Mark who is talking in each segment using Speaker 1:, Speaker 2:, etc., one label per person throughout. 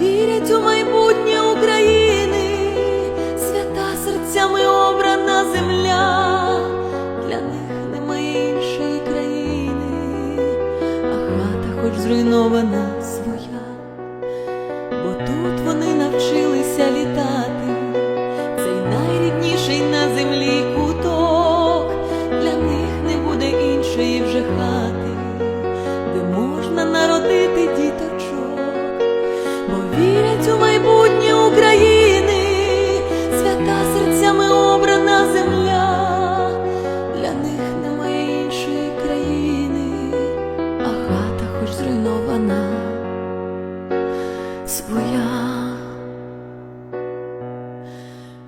Speaker 1: вірять у майбутнє України, свята серцями обрана земля, для них немає іншої країни, а хата хоч зруйнована своя, бо тут земля, для них немає іншої країни, а хата хоч зруйнована своя.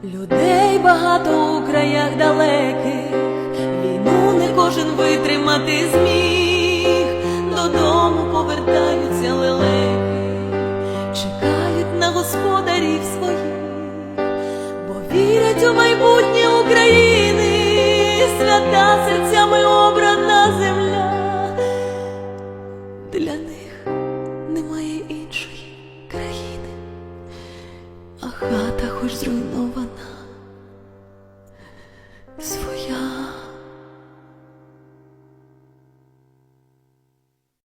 Speaker 1: Людей багато у краях далеких, вірить майбутнє України, свята серцями обрана земля. Для них немає іншої країни, а хата хоч зруйнована.